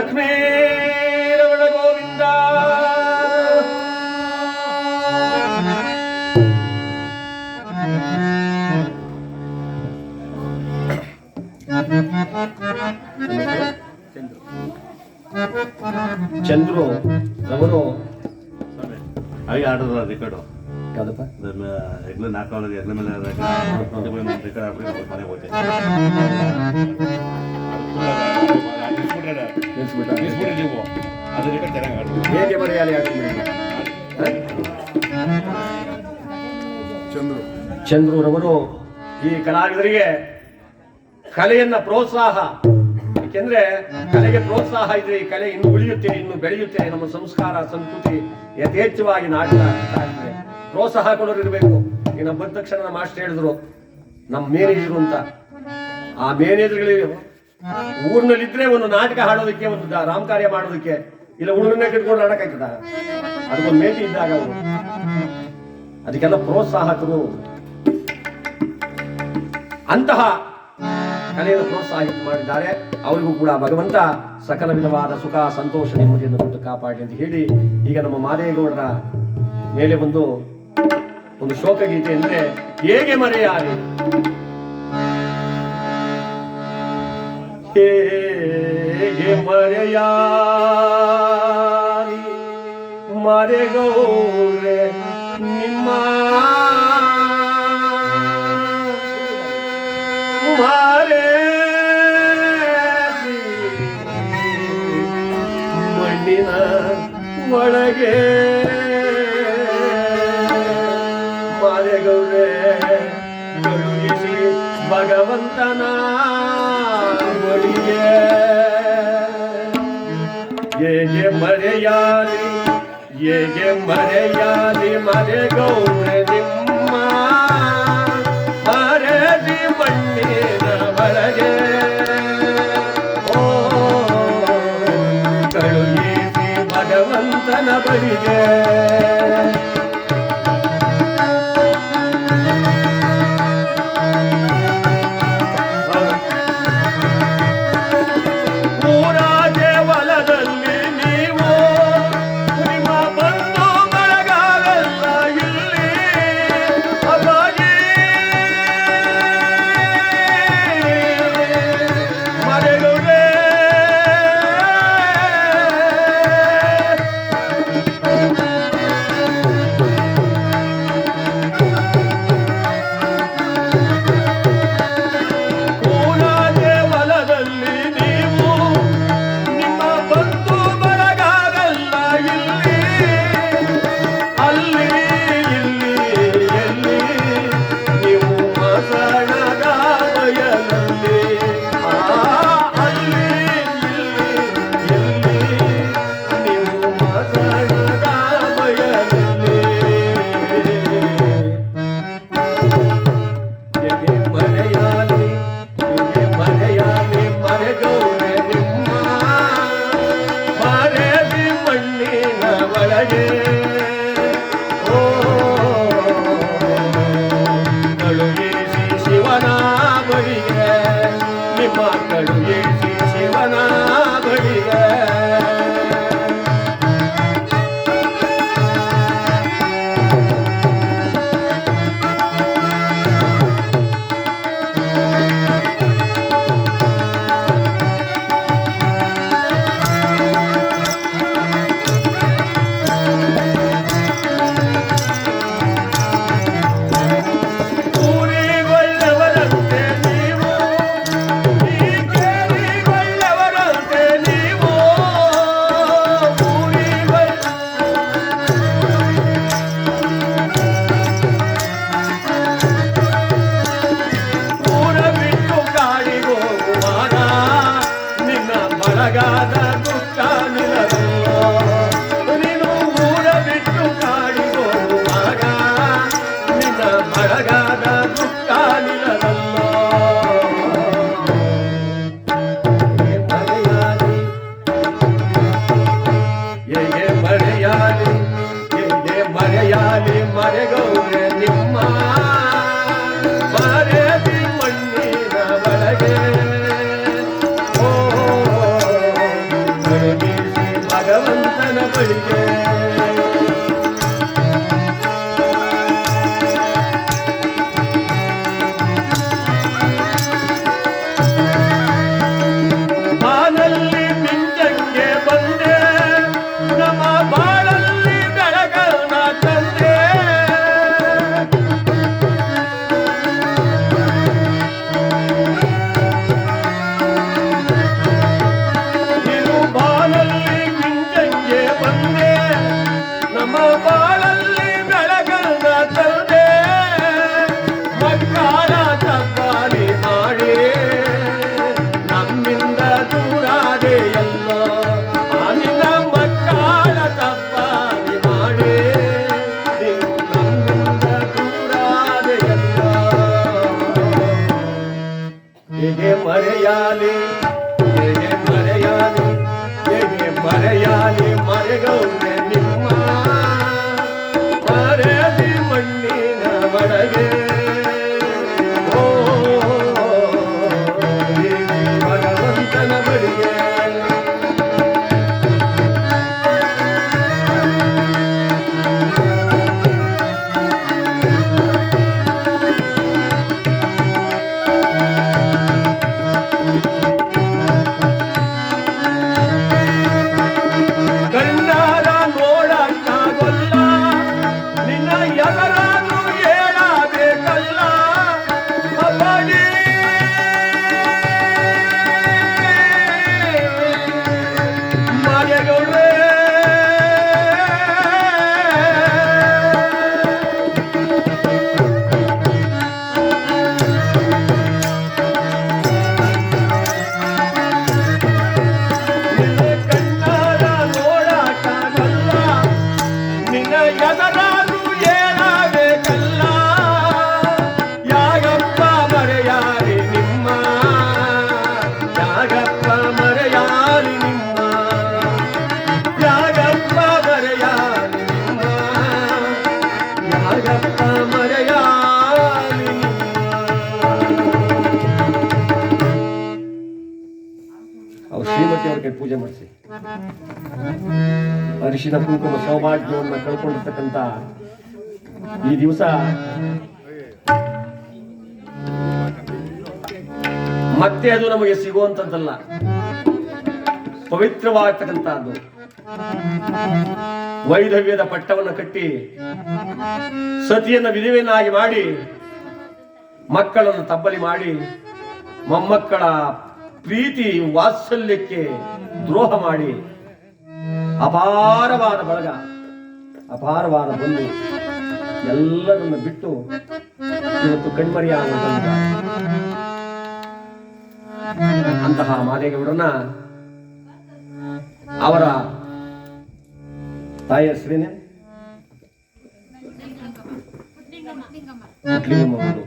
ಲಕ್ಷ್ಮೇರವಣ ಗೋವಿಂದ ಚಂದ್ರು ಅವರು ಅವಿ ಆಡೋದು ರೆಕಾರ್ಡು ಯಾವ್ದಪ್ಪ? ಹೆಗ್ಲ ಮೇಲೆ ರೆಕಾರ್ಡ್ ರೆಕಾರ್ಡ್ ಮನೆಗೆ ಹೋಗ್ತೀನಿ. ಚಂದ್ರರವರು ಈ ಕಲಾವಿದರಿಗೆ ಕಲೆಯನ್ನ ಪ್ರೋತ್ಸಾಹ. ಯಾಕೆಂದ್ರೆ ಕಲೆಗೆ ಪ್ರೋತ್ಸಾಹ ಇದ್ರೆ ಈ ಕಲೆ ಇನ್ನು ಉಳಿಯುತ್ತೆ ಇನ್ನು ಬೆಳೆಯುತ್ತೆ ನಮ್ಮ ಸಂಸ್ಕಾರ ಸಂಸ್ಕೃತಿ ಯಥೇಚ್ಛವಾಗಿ ನಾಟಕ ಆಗ್ತದೆ ಪ್ರೋತ್ಸಾಹ ಕೊಡೋರು ಇರಬೇಕು. ನಮ್ಮ ಬಂದ ತಕ್ಷಣ ನಮ್ಮ ಮಾಸ್ಟರ್ ಹೇಳಿದ್ರು ನಮ್ಮ ಮೇನೇಜರು ಅಂತ. ಆ ಮೇನೇಜರ್ಗಳಿಗೆ ಊರಿನಲ್ಲಿದ್ರೆ ಒಂದು ನಾಟಕ ಹಾಡೋದಕ್ಕೆ ಒಂದು ರಾಮ ಕಾರ್ಯ ಮಾಡೋದಕ್ಕೆ ಇಲ್ಲ ಹುಡುಗನ ಕಿಟ್ಕೊಂಡು ಆಡಕಾಯ್ತದ ಅದಕ್ಕೊಂದು ಮೇಟಿ ಇದ್ದಾಗ ಅದಕ್ಕೆಲ್ಲ ಪ್ರೋತ್ಸಾಹಕರು. ಅಂತಹ ಕಲೆಯನ್ನು ಪ್ರೋತ್ಸಾಹ ಮಾಡಿದ್ದಾರೆ. ಅವರಿಗೂ ಕೂಡ ಭಗವಂತ ಸಕಲ ವಿಧವಾದ ಸುಖ, ಸಂತೋಷ, ನೆಮ್ಮದಿಯನ್ನು ಕೊಟ್ಟು ಕಾಪಾಡಿ ಅಂತ ಹೇಳಿ ಈಗ ನಮ್ಮ ಮಾದೇಗೌಡರ ಮೇಲೆ ಬಂದು ಒಂದು ಶೋಕಗೀತೆ ಅಂದ್ರೆ ಹೇಗೆ ಮರೆಯಾರಿ? ಹೇಗೆ ಮರೆಯಾರಿ? ಮರೆಗೌರೆ ನಿಮ್ಮ ಮಾರೆ ಮಣ್ಣಿನ ಒಳಗೆ ಹೇಗೆ ಮರೆ ಮರೆಗೌರೆ ನಿಮ್ಮ. ಮರದಿ ಮಣ್ಣಿನ ಒಳಗೆ. ಓ ಕಳುಹಿಸಿ ಭಗವಂತನ ಬಳಿಗೆ. ಪೂಜೆ ಮಾಡಿಸಿ. ಅರಿಶಿನ, ಕುಂಕುಮ, ಸೌಭಾಗ್ಯವನ್ನು ಕಳ್ಕೊಂಡಿರ್ತಕ್ಕಂಥ ಈ ದಿವಸ ಮತ್ತೆ ಅದು ನಮಗೆ ಸಿಗುವಂತದ್ದಲ್ಲ ಪವಿತ್ರವಾಗ್ತಕ್ಕಂಥದ್ದು. ವೈಧವ್ಯದ ಪಟ್ಟವನ್ನು ಕಟ್ಟಿ ಸತಿಯನ್ನ ವಿಧವೆಯನ್ನಾಗಿ ಮಾಡಿ ಮಕ್ಕಳನ್ನು ತಬ್ಬಲಿ ಮಾಡಿ ಮೊಮ್ಮಕ್ಕಳ ಪ್ರೀತಿ ವಾತ್ಸಲ್ಯಕ್ಕೆ ದ್ರೋಹ ಮಾಡಿ ಅಪಾರವಾದ ಬಳಗ, ಅಪಾರವಾದ ಬಂದು ಎಲ್ಲರನ್ನು ಬಿಟ್ಟು ಇವತ್ತು ಕಣ್ಮರಿಯಾದ ಅಂತಹ ಮಾದೇಗೌಡರನ್ನ ಅವರ ತಾಯಿಯ ಹೆಸರೇನೆ ಅವರು.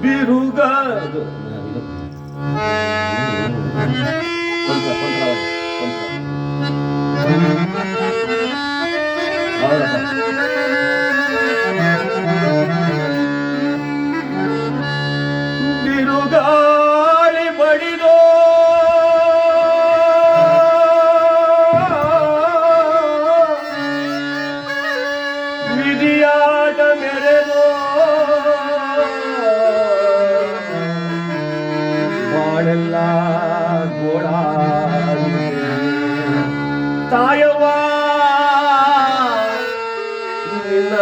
birugada. Virugal e don't get it. ಬಾಳೆಲ್ಲ ಗೋಳಾಡಿದೆ. ತಾಯವ್ವ ನಿನ್ನ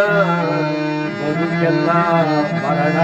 ಬದುಕೆಲ್ಲ ಮರಣ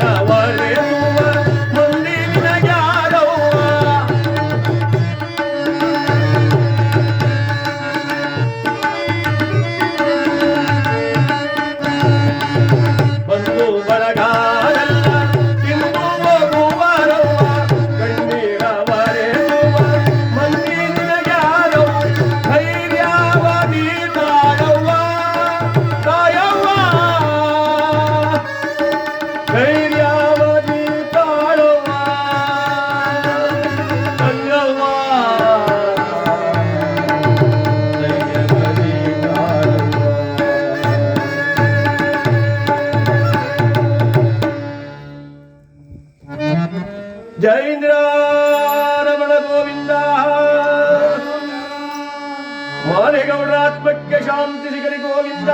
I want. ಮಾಲೆಗೌಡರ ಆತ್ಮಕ್ಕೆ ಶಾಂತಿ ಸಿಗಲಿ ಗೋವಿಂದ.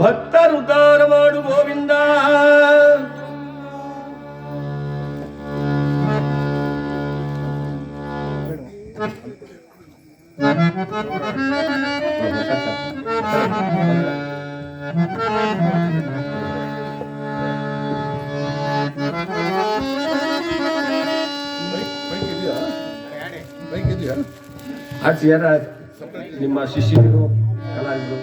ಭಕ್ತರು ಉದ್ಧಾರ ಮಾಡು ಗೋವಿಂದ. ಆಚೆ ಯಾರ ನಿಮ್ಮ ಶಿಷ್ಯರು ಕಲಾವಿದರು